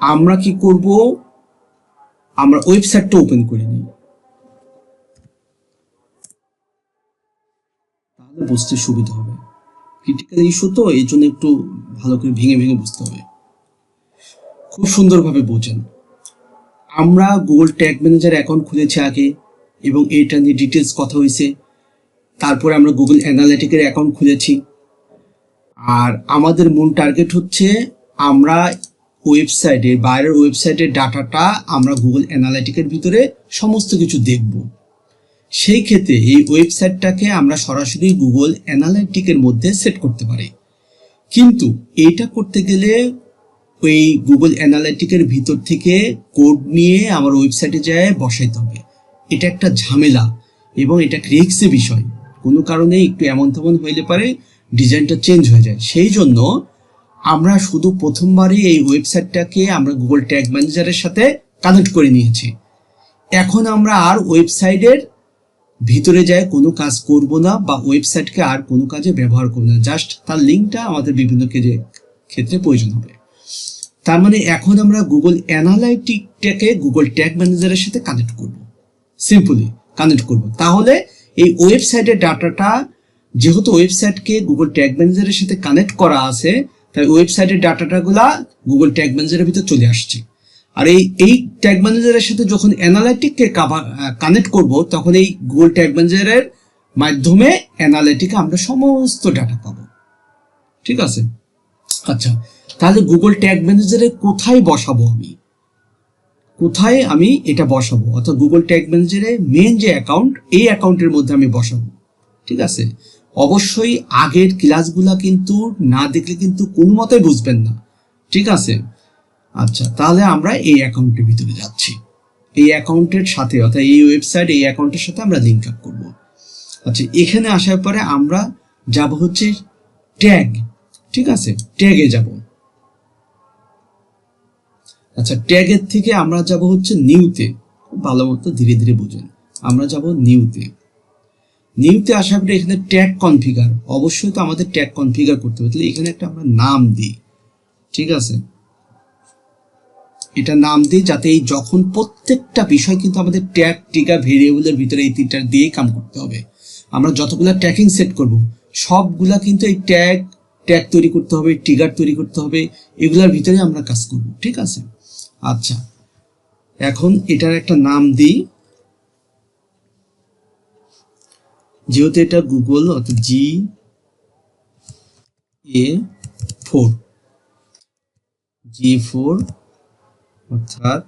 আমরা কি করব? আমরা ওয়েবসাইটটা ওপেন করে নিই। তাহলে বুঝতে সুবিধা হবে। ক্রিটিক্যাল ইস্যু তো, এই জন্য একটু ভালো করে ভেঙে ভেঙে বুঝতে হবে। খুব সুন্দরভাবে বোঝেন। আমরা গুগল ট্যাগ ম্যানেজার অ্যাকাউন্ট খুলেছি আগে, এবং এটা নিয়ে ডিটেলস কথা হয়েছে। তারপরে আমরা গুগল অ্যানালিটিকের অ্যাকাউন্ট খুলেছি। আর আমাদের মূল টার্গেট হচ্ছে, আমরা ওয়েবসাইটে বাইরের ওয়েবসাইটের ডাটাটা আমরা গুগল অ্যানালাইটিকের ভিতরে সমস্ত কিছু দেখব। সেই ক্ষেত্রে এই ওয়েবসাইটটাকে আমরা সরাসরি গুগল অ্যানালাইটিকের মধ্যে সেট করতে পারি। কিন্তু এইটা করতে গেলে ওই গুগল অ্যানালাইটিকের ভিতর থেকে কোড নিয়ে আমার ওয়েবসাইটে যায় বসাইতে হবে। এটা একটা ঝামেলা এবং এটা রিক্সের বিষয়। কোনো কারণে একটু এমন তেমন হইলে পারে ডিজাইনটা চেঞ্জ হয়ে যায়। সেই জন্য আমরা শুধু প্রথমবারই এই ওয়েবসাইটটাকে আমরা গুগল ট্যাগ ম্যানেজারের সাথে কানেক্ট করে নিয়েছি। এখন আমরা আর ওয়েবসাইটের ভিতরে যায় কোনো কাজ করব না বা ওয়েবসাইটকে আর কোনো কাজে ব্যবহার করব না। জাস্ট তার লিঙ্কটা আমাদের বিভিন্ন ক্ষেত্রে ক্ষেত্রে প্রয়োজন হবে। তার মানে এখন আমরা গুগল অ্যানালাইটিকটাকে গুগল ট্যাগ ম্যানেজারের সাথে কানেক্ট করব। সিম্পলি কানেক্ট করব। তাহলে এই ওয়েবসাইটের ডাটাটা, যেহেতু ওয়েবসাইটকে গুগল ট্যাগ ম্যানেজারের সাথে কানেক্ট করা আছে তাই ওয়েবসাইটের ডাটাটাগুলা গুগল ট্যাগ ম্যানেজারের ভিতর চলে আসছে। আর এই এই ট্যাগ ম্যানেজারের সাথে যখন অ্যানালাইটিককে কানেক্ট করব, তখন এই গুগল ট্যাগ ম্যানেজারের মাধ্যমে অ্যানালাইটিকে আমরা সমস্ত ডাটা পাবো। ঠিক আছে? আচ্ছা তাহলে গুগল ট্যাগ ম্যানেজারে কোথায় বসাবো আমি? কোথায় আমি এটা বসাবো? অর্থাৎ গুগল ট্যাগ ম্যানেজারে মেন যে অ্যাকাউন্ট এই অ্যাকাউন্টের মধ্যে আমি বসাবো। ঠিক আছে? অবশ্যই আগের ক্লাসগুলা কিন্তু না দেখলে কিন্তু কোনো মতে বুঝবেন না। ঠিক আছে? আচ্ছা তাহলে আমরা এই অ্যাকাউন্টের ভিতরে যাচ্ছি। এই অ্যাকাউন্টের সাথে, অর্থাৎ এই ওয়েবসাইট এই অ্যাকাউন্টের সাথে আমরা লিঙ্ক আপ করব। আচ্ছা এখানে আসার পরে আমরা যাব হচ্ছে ট্যাগ ঠিক আছে? ট্যাগে যাব। আচ্ছা ট্যাগের থেকে আমরা যাব হচ্ছে নিউতে ভালো মতো ধীরে ধীরে বুঝেন। আমরা যাব নিউতে নিউতে আসার পরে এখানে ট্যাগ কনফিগার অবশ্যই তো আমাদের ট্যাগ কনফিগার করতে হবে। তাহলে এখানে একটা আমরা নাম দিই, ঠিক আছে? এটা নাম দিই যাতে এই যখন প্রত্যেকটা বিষয় কিন্তু আমাদের ট্যাগ টিকা ভেরিয়েবলের ভিতরে এই তিনটা দিয়েই কাম করতে হবে। আমরা যতগুলা ট্যাগিং সেট করব, সবগুলা কিন্তু এই ট্যাগ ট্যাগ তৈরি করতে হবে ট্রিগার তৈরি করতে হবে, এগুলার ভিতরে আমরা কাজ করব, ঠিক আছে? আচ্ছা এখন এটার একটা নাম দিই। যেহেতু এটা গুগল অর্থাৎ জি এ ফোর জি ফোর অর্থাৎ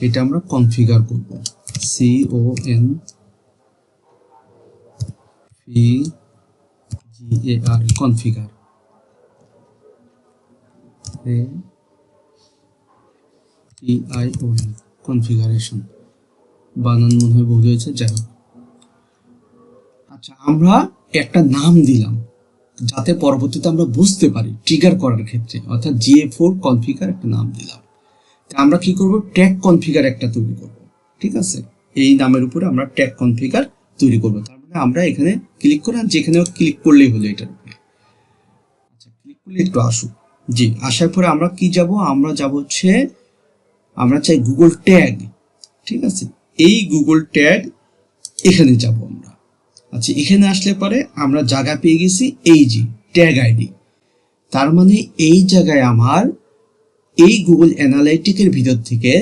এটা আমরা কনফিগার করব। C O N P G A R configure T I O configuration বানান মনে হয় ভুল হয়েছে, যাই হোক। আচ্ছা আমরা একটা নাম দিলাম, যাতে পরবর্তীতে আমরা বুঝতে পারি ট্রিগার করার ক্ষেত্রে। অর্থাৎ জিএ ফোর কনফিগার একটা নাম দিলাম। তা আমরা কি করব? ট্যাগ কনফিগার একটা তৈরি করব। ঠিক আছে? এই নামের উপরে আমরা ট্যাগ কনফিগার তৈরি করব। তার মানে আমরা এখানে ক্লিক করে যেখানে ক্লিক করলেই হলো এটার উপরে। আচ্ছা ক্লিক করলে একটু আসুক। জি, আসার পরে আমরা কি যাব? আমরা যাব হচ্ছে, আমরা চাই গুগল ট্যাগ ঠিক আছে? এই গুগল ট্যাগ এখানে যাব আমরা। আচ্ছা এখানে আসলে পরে আমরা জায়গা পেয়ে গেছি এই জি ট্যাগ আইডি তার মানে এই জায়গায় আমার এই গুগল অ্যানালাইটিকের ভিতর থেকে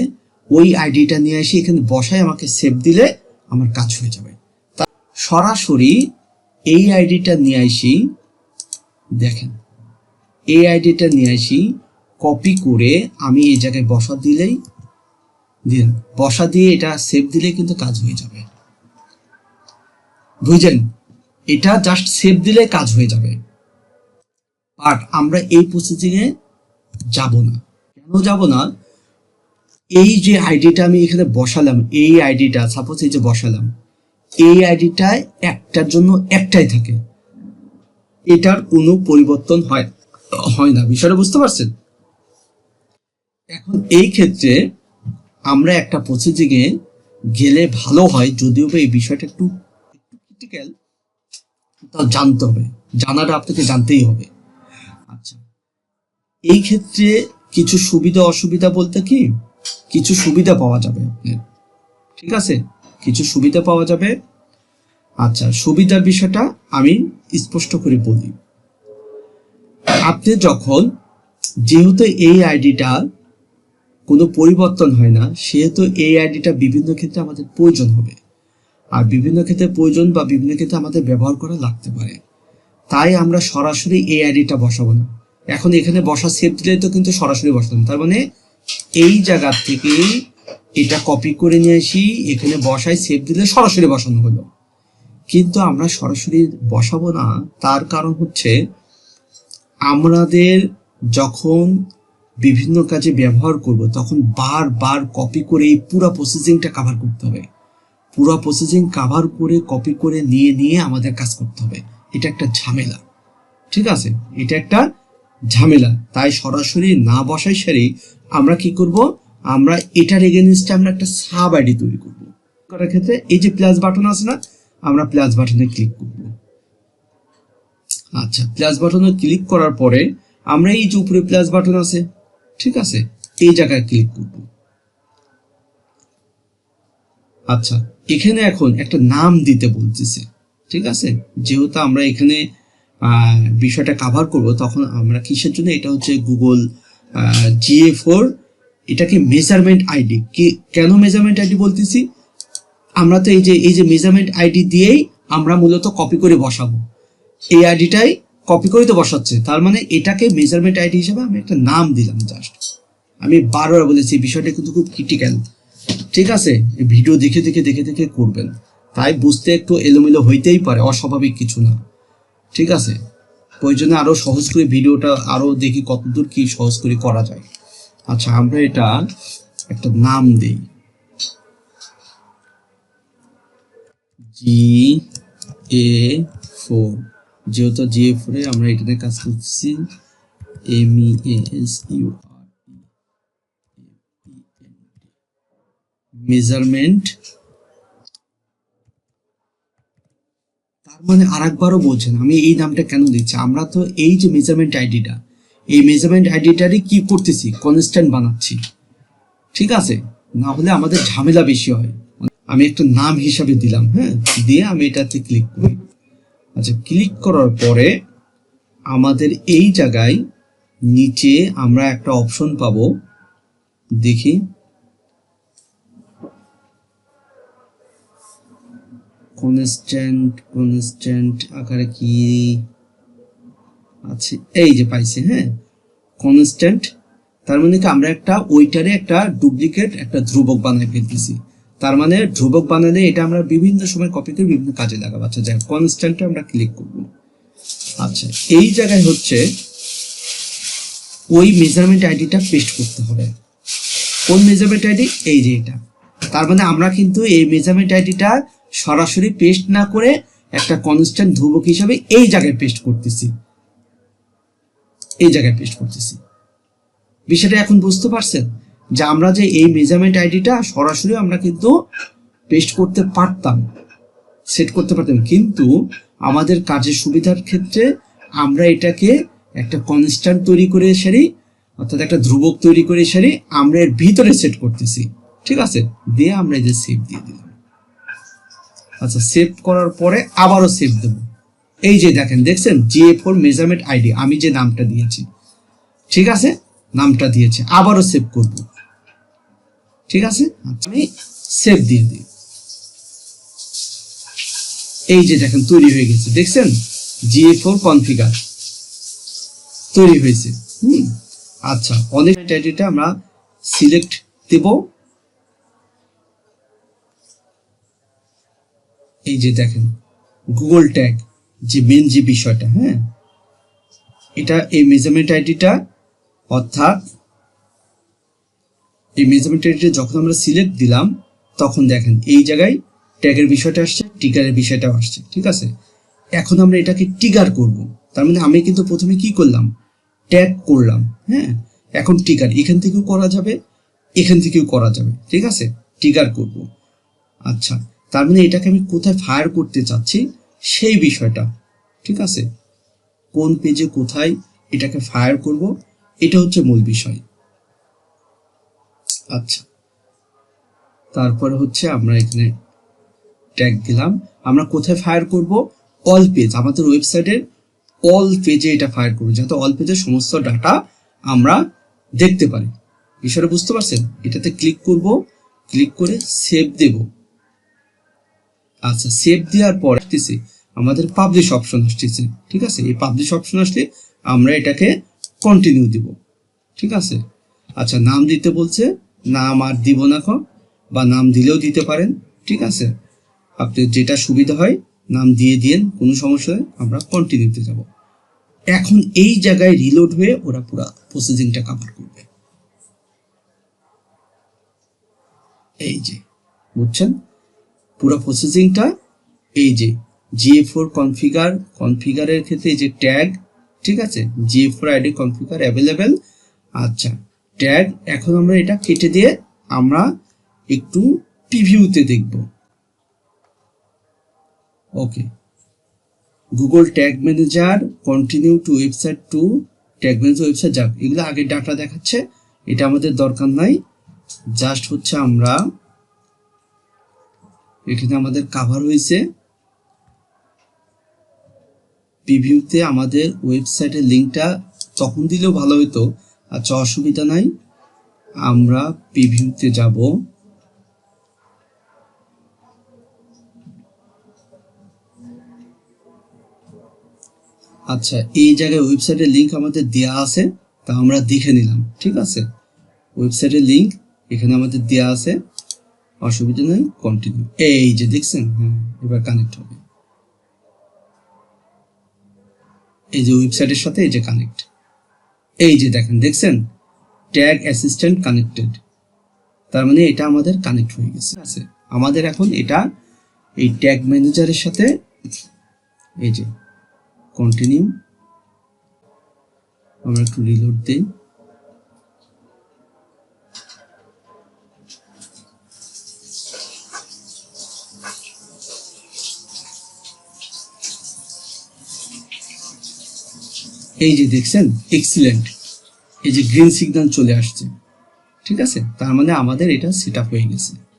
ওই আইডিটা নিয়ে এসে এখানে বসায় আমাকে সেভ দিলে আমার কাজ হয়ে যাবে। সরাসরি এই আইডিটা নিয়ে আসি, দেখেন, এই আইডিটা নিয়ে আসি কপি করে আমি এই জায়গায় বসা দিলেই দিন বসা দিয়ে এটা সেভ দিলে কিন্তু কাজ হয়ে যাবে। বুঝলেন? এটা জাস্ট সেভ দিলে কাজ হয়ে যাবে। বাট আমরা এই প্রসেসিংয়ে যাব না। কেন যাব না? এই যে আইডিটা আমি এখানে বসালাম, এই আইডিটা সাপোজ এই যে বসালাম, এই আইডিটা একটার জন্য একটাই থাকে। এটার কোনো পরিবর্তন হয় হয় না। বিষয়টা বুঝতে পারছেন? এখন এই ক্ষেত্রে আমরা একটা প্রসেসিংয়ে গেলে ভালো হয়, যদিও বা এই বিষয়টা একটু ক্রিটিক্যাল তাও জানতে হবে। জানাটা আপনাকে জানতেই হবে। আচ্ছা। এই ক্ষেত্রে কিছু সুবিধা, অসুবিধা বলতে কি? কিছু সুবিধা পাওয়া যাবে আপনার। ঠিক আছে? কিছু সুবিধা পাওয়া যাবে। আচ্ছা সুবিধার বিষয়টা আমি স্পষ্ট করে বলি। আপনি যখন, যেহেতু এই আইডিটা কোনো পরিবর্তন হয় না, সেহেতু এই আইডিটা বিভিন্ন ক্ষেত্রে আমাদের প্রয়োজন হবে। আর বিভিন্ন ক্ষেত্রে প্রয়োজন বা বিভিন্ন ক্ষেত্রে আমাদের ব্যবহার করা লাগতে পারে। তাই আমরা সরাসরি এই আইডিটা বসাবো না। এখন এখানে বসা সেভ দিলে তো কিন্তু সরাসরি বসালাম তার মানে এই জায়গা থেকে এটা কপি করে নিয়ে আসি, এখানে বসাই সেভ দিলে সরাসরি বসানো হলো। কিন্তু আমরা সরাসরি বসাবো না, তার কারণ হচ্ছে আমাদের যখন বিভিন্ন কাজে ব্যবহার করব, তখন বারবার কপি করে এই পুরো প্রসেসিংটা কভার করতে হবে। পুরো প্রসেসিং কভার করে কপি করে, নিয়ে নিয়ে আমাদের কাজ করতে হবে। এটা একটা ঝামেলা। ঠিক আছে? এটা একটা ঝামেলা। তাই সরাসরি না বসাই সারি আমরা কি করব? আমরা এটার এগেনস্টে আমরা একটা সাব আইডি তৈরি করব। করার ক্ষেত্রে এই যে প্লাস বাটন আছে না, আমরা প্লাস বাটনে ক্লিক করব। আচ্ছা প্লাস বাটনে ক্লিক করার পরে আমরা এই যে উপরে প্লাস বাটন আছে, ঠিক আছে? এই জায়গায় ক্লিক করব। আচ্ছা এখানে এখন একটা নাম দিতে বলতেছে, ঠিক আছে? যেহেতু আমরা এখানে বিষয়টা কাভার করব, তখন আমরা কিসের জন্য? এটা হচ্ছে গুগল জিএ ফোর এটাকে মেজারমেন্ট আইডি কেন মেজারমেন্ট আইডি বলতেছি? আমরা তো এই যে এই যে মেজারমেন্ট আইডি দিয়েই আমরা মূলত কপি করে বসাবো। এই আইডিটাই কপি করে তো বসাচ্ছে। তার মানে এটাকে মেজারমেন্ট আইডি হিসেবে আমি একটা নাম দিলাম জাস্ট আমি বারবার বলেছি, বিষয়টা কিন্তু খুব ক্রিটিক্যাল ঠিক আছে? ভিডিও দেখে দেখে দেখে দেখে করবেন। তাই বুঝতে একটু এলোমেলো হইতেই পারে, অস্বাভাবিক কিছু না। ঠিক আছে? প্রয়োজনে আরও সহজ করে ভিডিওটা আরও দেখি কতদূর কি সহজ করে করা যায়। আচ্ছা আমরা এটা একটা নাম দেই। G A four. যেহেতু জি এ ফোরে আমরা এটাতে কাজ করছি, M E S U measurement তার মানে আরেকবারও বলছেন, আমি এই নামটা কেন দিচ্ছি? আমরা তো এই যে মেজারমেন্ট আইডিটা এই মেজারমেন্ট আইডিটারই কি করতেছি? কনস্ট্যান্ট বানাচ্ছি। ঠিক আছে? না হলে আমাদের ঝামেলা বেশি হয়। আমি একটা নাম হিসাবে দিলাম হ্যাঁ? দিয়ে আমি এটাতে ক্লিক করি। আচ্ছা ক্লিক করার পরে আমাদের এই জায়গায় নিচে আমরা একটা অপশন পাবো। দেখি। কনস্ট্যান্ট কনস্ট্যান্ট আকারে কি আছে? এই যে পাইছি হ্যাঁ? কনস্ট্যান্ট তার মানে কি আমরা একটা, ওইটারে একটা ডুপ্লিকেট একটা ধ্রুবক বানাই ফেলতেছি। তার মানে ধ্রুবক বানালে এটা আমরা বিভিন্ন সময় কপি করে বিভিন্ন কাজে লাগাবো। আচ্ছা যাই কনস্ট্যান্টে আমরা ক্লিক করব। আচ্ছা এই জায়গায় হচ্ছে ওই মেজারমেন্ট আইডিটা পেস্ট করতে হবে। কোন মেজারমেন্ট আইডি এই যে এটা। তার মানে আমরা কিন্তু এই মেজারমেন্ট আইডিটা সরাসরি পেস্ট না করে একটা কনস্ট্যান্ট ধ্রুবক হিসাবে এই জায়গায় পেস্ট করতেছি। এই জায়গায় পেস্ট করতেছি। বিষয়টা এখন বুঝতে পারছেন যে আমরা যে এই মেজারমেন্ট আইডিটা সরাসরি আমরা কিন্তু পেস্ট করতে পারতাম সেট করতে পারতাম। কিন্তু আমাদের কাজের সুবিধার ক্ষেত্রে আমরা এটাকে একটা কনস্ট্যান্ট তৈরি করে সারি, অর্থাৎ একটা ধ্রুবক তৈরি করে সারি, আমরা এর ভিতরে সেট করতেছি। ঠিক আছে? দিয়ে আমরা এই যে সেভ দিয়ে দিলাম। আচ্ছা সেভ করার পরে আবারও সেভ দেব। এই যে দেখেন দেখছেন? জিএ ফোর মেজারমেন্ট আইডি আমি যে নামটা দিয়েছি। ঠিক আছে? নামটা দিয়েছে আবারও সেভ করব। ঠিক আছে? আচ্ছা, আমি সেভ দিয়ে দিই। এই যে দেখেন তৈরি হয়ে গেছে। দেখছেন? জিএ ফোর কনফিগার তৈরি হয়েছে। হুম? আচ্ছা অনেক আইডিটা আমরা সিলেক্ট দেব। এই যে দেখেন গুগল ট্যাগ যে মেন যে বিষয়টা হ্যাঁ? এটা এই মেজারমেন্ট আইডিটা অর্থাৎ এই মেজারমেন্ট আইডিটা যখন আমরা সিলেক্ট দিলাম, তখন দেখেন এই জায়গায় ট্যাগের বিষয়টা আসছে টিকারের বিষয়টাও আসছে, ঠিক আছে? এখন আমরা এটাকে টিকার করব। তার মানে আমি কিন্তু প্রথমে কি করলাম? ট্যাগ করলাম হ্যাঁ? এখন টিকার এখান থেকেও করা যাবে, এখান থেকেও করা যাবে, ঠিক আছে? টিকার করব। আচ্ছা তার মানে এটাকে আমি কোথায় ফায়ার করতে চাচ্ছি? সেই বিষয়টা। ঠিক আছে? কোন পেজে কোথায় এটাকে ফায়ার করব? এটা হচ্ছে মূল বিষয়। আচ্ছা। তারপরে হচ্ছে আমরা এখানে ট্যাগ দিলাম। আমরা কোথায় ফায়ার করব? অল পেজ আমাদের ওয়েবসাইটের অল পেজে এটা ফায়ার করব, যাতে অল পেজের সমস্ত ডাটা আমরা দেখতে পারি। বিষয়টা বুঝতে পারছেন? এটাতে ক্লিক করব ক্লিক করে সেভ দেব। আচ্ছা সেভ দেওয়ার পর আসতেছে। আমাদের পাবলিশ অপশন আসতেছে, ঠিক আছে? এই পাবলিশ অপশন আসলে আমরা এটাকে কন্টিনিউ দিব, ঠিক আছে? আচ্ছা নাম দিতে বলছে, নাম আর দিব না এখন, বা নাম দিলেও দিতে পারেন, ঠিক আছে? আপনি যেটা সুবিধা হয়, নাম দিয়ে দিয়েন, কোনো সমস্যা নেই, আমরা কন্টিনিউতে যাব। এখন এই জায়গায় রিলোড হয়ে ওরা পুরো প্রসেসিংটা কভার করবে। এই যে, বুঝছেন? পুরো প্রসেসিংটা এই যে জিএ ফোর কনফিগার কনফিগারের ক্ষেত্রে যে ট্যাগ ঠিক আছে? GA four ID configure available আচ্ছা ট্যাগ এখন আমরা এটা কেটে দিয়ে আমরা একটু প্রিভিউতে দেখব। Okay Google tag manager continue to website to tag manager website যাক, এগুলো আগের ডাটা দেখাচ্ছে, এটা আমাদের দরকার নাই। জাস্ট হচ্ছে আমরা এখানে আমাদের কাভার হয়েছে। প্রিভিউতে আমাদের ওয়েবসাইটের লিঙ্কটা তখন দিলেও ভালো হতো আচ্ছা অসুবিধা নাই। আমরা প্রিভিউতে যাব। আচ্ছা এই জায়গায় ওয়েবসাইটের লিংক আমাদের দেয়া আছে, তা আমরা দেখে নিলাম, ঠিক আছে? ওয়েবসাইটের লিংক এখানে আমাদের দেয়া আছে। অসুবিধা নেই কন্টিনিউ এই যে দেখছেন হ্যাঁ এবার কানেক্ট হবে। এই যে ওয়েবসাইটের সাথে এই যে কানেক্ট এই যে দেখেন, দেখছেন? ট্যাগ অ্যাসিস্ট্যান্ট কানেক্টেড তার মানে এটা আমাদের কানেক্ট হয়ে গেছে। আছে? আমাদের এখন এটা এই ট্যাগ ম্যানেজারের সাথে এই যে কন্টিনিউ আমরা একটু রিলোড দিই। এই যে দেখছেন এক্সিলেন্ট এই যে গ্রিন সিগন্যাল চলে আসছে। ঠিক আছে? তার মানে আমাদের এটা সেট আপ হয়ে গেছে।